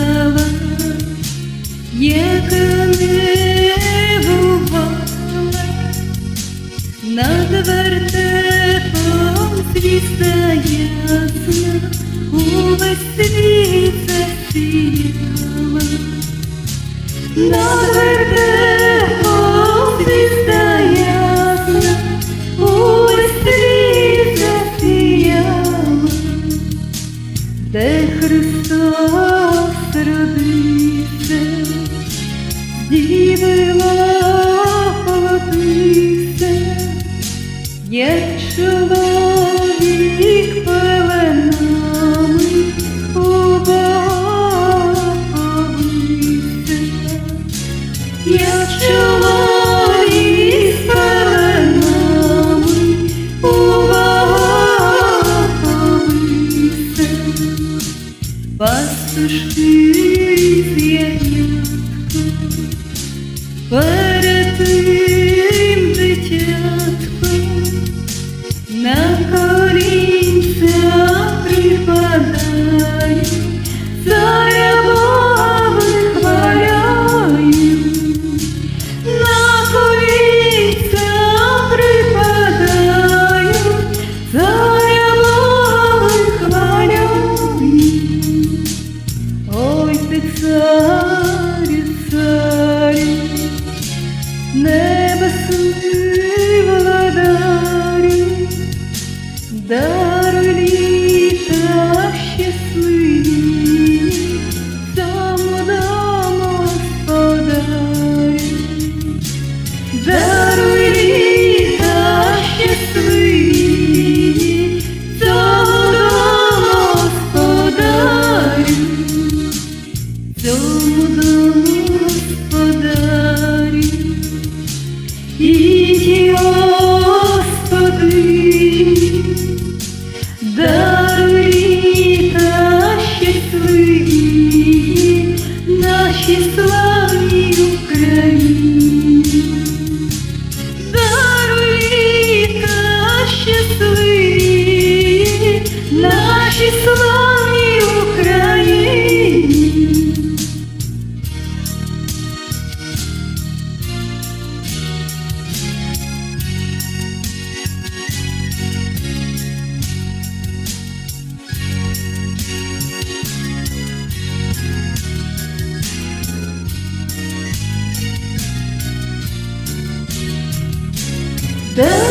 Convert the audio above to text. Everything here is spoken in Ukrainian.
бувала, яка не бувала, над вертепом звізда ясна, увесь світ засіяла, над вертепом Як чоловік пеленами убавився, як чоловік пеленами убавився, пастушки The she flows. 네.